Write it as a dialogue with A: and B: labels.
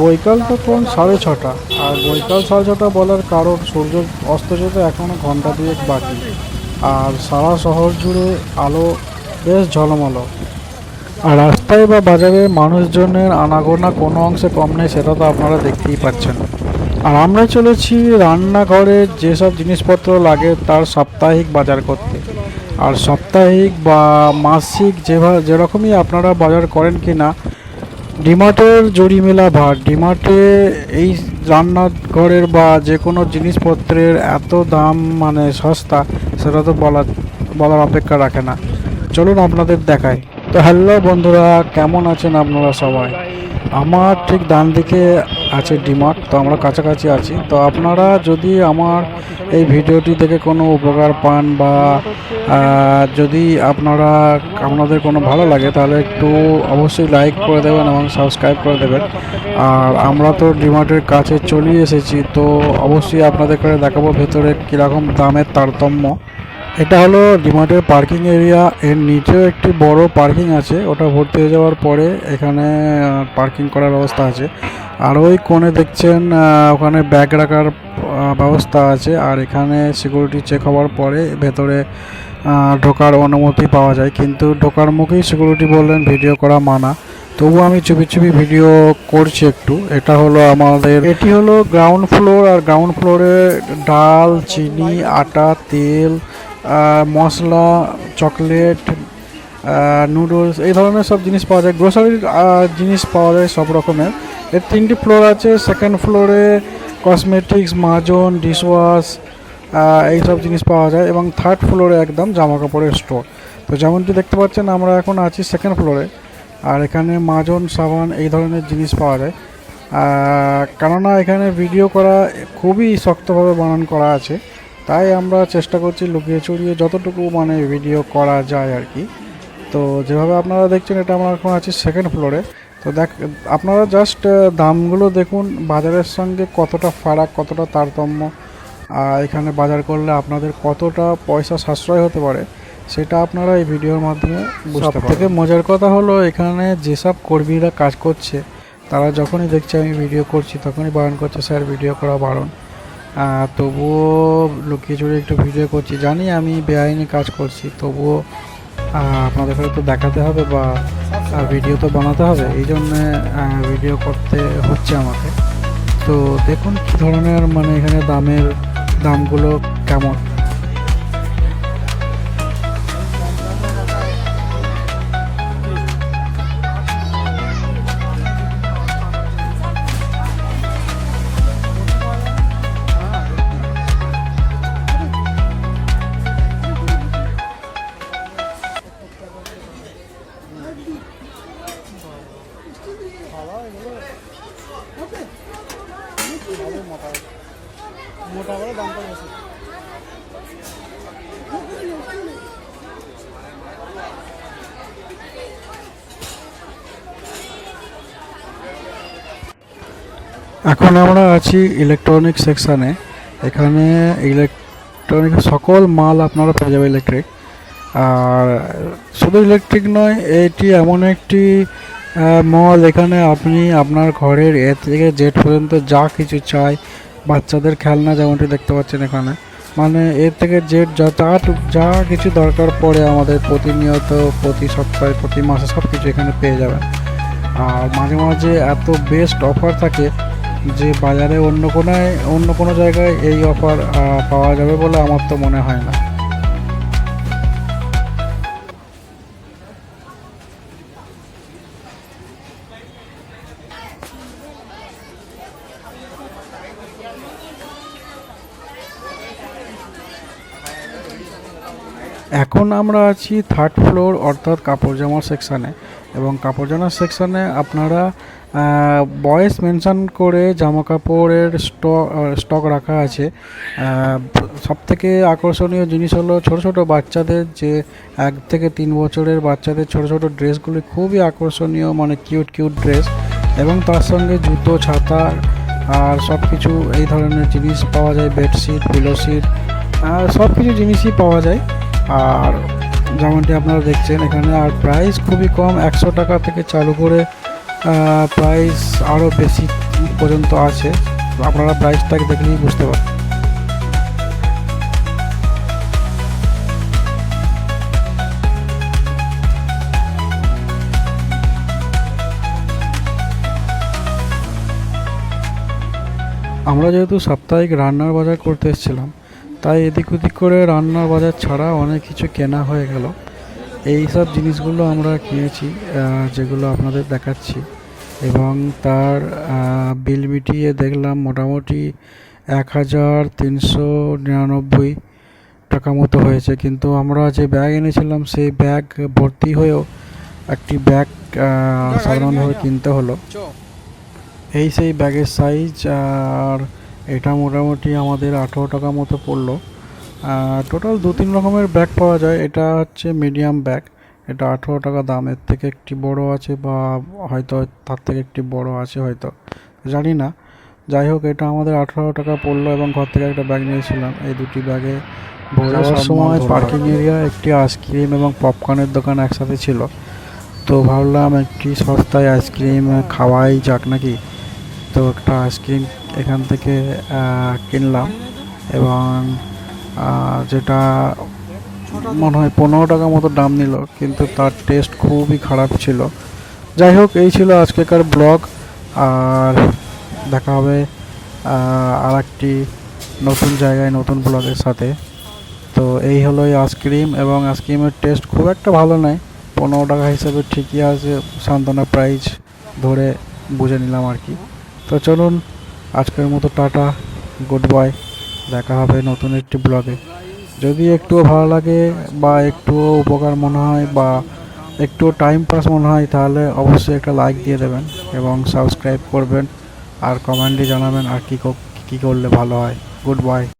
A: বৈকাল তখন সাড়ে ছটা? আর বৈকাল সাড়ে ছটা বলার কারণ সূর্য অস্ত যেতে এখনও ঘণ্টা দুয়েক বাকি। আর সারা শহর জুড়ে আলো বেশ ঝলমলো। আর রাস্তায় বা বাজারে মানুষজনের আনাগোনা কোনো অংশে কম নেই, সেটা তো আপনারা দেখতেই পাচ্ছেন। আর আমরা চলেছি রান্নাঘরে যেসব জিনিসপত্র লাগে তার সাপ্তাহিক বাজার করতে। আর সাপ্তাহিক বা মাসিক যেভাবে যেরকমই আপনারা বাজার করেন কি না ডিমার্টের জরিমেলা ভার ডিমার্টে এই রান্নাঘরের বা যে কোনো জিনিসপত্রের এত দাম মানে সস্তা, সেটা তো বলার বলার অপেক্ষা রাখে না। চলুন আপনাদের দেখাই। তো হ্যালো বন্ধুরা, কেমন আছেন আপনারা সবাই? আমার ঠিক ডান দিকে আছে ডিমার্ট তো আমরা কাছাকাছি আছি। তো আপনারা যদি আমার এই ভিডিওটি থেকে কোনো উপকার পান বা যদি আপনারা, আপনাদের কোনো ভালো লাগে, তাহলে একটু অবশ্যই লাইক করে দেবেন এবং সাবস্ক্রাইব করে দেবেন। আর আমরা তো ডিমার্টের কাছে চলে এসেছি, তো অবশ্যই আপনাদের করে দেখাবো ভেতরে কীরকম দামের তারতম্য। এটা হলো ডিমার্টের পার্কিং এরিয়া। এর নিচেও একটি বড় পার্কিং আছে। ওটা ভর্তি হয়ে যাওয়ার পরে এখানে পার্কিং করার ব্যবস্থা আছে। আর ওই কোণে দেখছেন ওখানে ব্যাগ রাখার ব্যবস্থা আছে। আর এখানে সিকিউরিটি চেক হওয়ার পরে ভেতরে ঢোকার অনুমতি পাওয়া যায়। কিন্তু ঢোকার মুখেই সিকিউরিটি বললেন, ভিডিও করা মানা। তবু আমি চুপি চুপি ভিডিও করছি একটু। এটা হলো আমাদের, এটি হলো গ্রাউন্ড ফ্লোর আর গ্রাউন্ড ফ্লোরে ডাল, চিনি, আটা, তেল মশলা, চকলেট নুডলস এই ধরনের সব জিনিস পাওয়া যায়। গ্রোসারির জিনিস পাওয়া যায় সব রকমের। এর তিনটি ফ্লোর আছে। সেকেন্ড ফ্লোরে কসমেটিক্স মাজন ডিশওয়াশ এই সব জিনিস পাওয়া যায়। এবং থার্ড ফ্লোরে একদম জামা কাপড়ের স্টোর তো যেমনটি দেখতে পাচ্ছেন, আমরা এখন আছি সেকেন্ড ফ্লোরে আর এখানে মাজন সাবান এই ধরনের জিনিস পাওয়া যায়। কেননা এখানে ভিডিও করা খুবই শক্তভাবে বানান করা আছে। তাই আমরা চেষ্টা করছি লুকিয়ে চুরিয়ে যতটুকু মানে ভিডিও করা যায় আর কি। তো যেভাবে আপনারা দেখছেন এটা আমরা এখন আছি সেকেন্ড ফ্লোরে তো দেখ আপনারা জাস্ট দামগুলো দেখুন বাজারের সঙ্গে কতটা ফারাক কতটা তারতম্য। এখানে বাজার করলে আপনাদের কতটা পয়সা সাশ্রয় হতে পারে সেটা আপনারা এই ভিডিওর মাধ্যমে বুঝতে থেকে মজার কথা হলো এখানে যেসব কর্মীরা কাজ করছে তারা যখনই দেখছে আমি ভিডিও করছি তখনই বারণ করছে স্যার ভিডিও করা বারণ। তবুও লুকিয়ে চুরিয়ে একটু ভিডিও করছি। জানি আমি বেআইনি কাজ করছি, তবুও আপনাদের সাথে তো দেখাতে হবে বা ভিডিও তো বানাতে হবে, এই জন্যে ভিডিও করতে হচ্ছে আমাকে। তো দেখুন কী ধরনের মানে এখানে দামের দামগুলো কেমন। মোটা করে দামটা বেশি এখন আমরা আছি ইলেকট্রনিক সেকশানে এখানে ইলেকট্রনিক সকল মাল আপনারা পেয়ে যাবে ইলেকট্রিক আর শুধু ইলেকট্রিক নয়, এটি এমন একটি মল এখানে আপনি আপনার ঘরের এ থেকে জেড পর্যন্ত যা কিছু চাই বাচ্চাদের খেলনা যেমনটি দেখতে পাচ্ছেন এখানে। মানে এর থেকে যে যা, যা- কিছু দরকার পড়ে আমাদের প্রতিনিয়ত, প্রতি সপ্তাহে, প্রতি মাসে সব কিছু এখানে পেয়ে যাবেন। আর মাঝে মাঝে এত বেস্ট অফার থাকে যে বাজারে অন্য কোনায়, অন্য কোনো জায়গায় এই অফার পাওয়া যাবে বলে আমার তো মনে হয় না। এখন আমরা আছি থার্ড ফ্লোর অর্থাৎ কাপড় জামার সেকশানে এবং কাপড় জামার সেকশানে আপনারা বয়েস মেনশন করে জামা কাপড়ের স্টক স্টক রাখা আছে। সব থেকে আকর্ষণীয় জিনিস হলো ছোট ছোট বাচ্চাদের যে এক থেকে তিন বছরের বাচ্চাদের ছোট ছোট ড্রেসগুলি খুবই আকর্ষণীয় মানে কিউট কিউট ড্রেস এবং তার সঙ্গে জুতো, ছাতা আর সব কিছু এই ধরনের জিনিস পাওয়া যায় বেডশিট পিলো শিট সব কিছু জিনিসই পাওয়া যায়। আর যেমনটি আপনারা দেখছেন, এখানে আর প্রাইস খুবই কম, একশো টাকা থেকে চালু করে প্রাইস আরও বেশি পর্যন্ত আছে। আপনারা প্রাইসটাকে দেখলেই বুঝতে পারবেন। আমরা যেহেতু সাপ্তাহিক রান্নার বাজার করতে এসেছিলাম তাই এদিক ওদিক করে রান্নার বাজার ছাড়া অনেক কিছু কেনা হয়ে গেল। এই সব জিনিসগুলো আমরা কিনেছি যেগুলো আপনাদের দেখাচ্ছি। এবং তার বিল মিটিয়ে দেখলাম মোটামুটি এক হাজার তিনশো নিরানব্বই টাকা মতো হয়েছে। কিন্তু আমরা যে ব্যাগ এনেছিলাম সেই ব্যাগ ভর্তি হয়েও একটি ব্যাগ সাধারণভাবে কিনতে হলো। এই সেই ব্যাগের সাইজ আর এটা মোটামুটি আমাদের আঠেরো টাকা মতো পড়ল। টোটাল দু তিন রকমের ব্যাগ পাওয়া যায়। এটা হচ্ছে মিডিয়াম ব্যাগ এটা আঠেরো টাকা দাম এর থেকে একটি বড় আছে বা হয়তো তার থেকে একটি বড় আছে হয়তো। জানি না। যাই হোক এটা আমাদের আঠেরো টাকা পড়ল এবং ঘর থেকে একটা ব্যাগ নিয়েছিলাম। এই দুটি ব্যাগে যাওয়ার সময় পার্কিং এরিয়া একটি আইসক্রিম এবং পপকর্নের দোকান একসাথে ছিল। তো ভাবলাম একটি সস্তায় আইসক্রিম খাওয়াই যাক নাকি। তো একটা আইসক্রিম এখান থেকে কিনলাম এবং যেটা মনে হয় পনেরো টাকা মতো দাম নিল, কিন্তু তার টেস্ট খুবই খারাপ ছিল। যাই হোক, এই ছিল আজকেকার ব্লগ। আর দেখা হবে আর একটি নতুন জায়গায়, নতুন ব্লগের সাথে। তো এই হলো এই আইসক্রিম এবং আইসক্রিমের টেস্ট খুব একটা ভালো নয়। পনেরো টাকা হিসেবে ঠিকই আছে, সান্ত্বনা প্রাইস ধরে বুঝে নিলাম আর কি। তো চলুন আজকের মতো টাটা গুড বাই দেখা হবে নতুন একটি ব্লগে যদি একটুও ভালো লাগে বা একটুও উপকার মনে হয় বা একটু টাইম পাস মনে হয়, তাহলে অবশ্যই একটা লাইক দিয়ে দেবেন এবং সাবস্ক্রাইব করবেন আর কমেন্টে জানাবেন আর কী কী করলে ভালো হয়। Good bye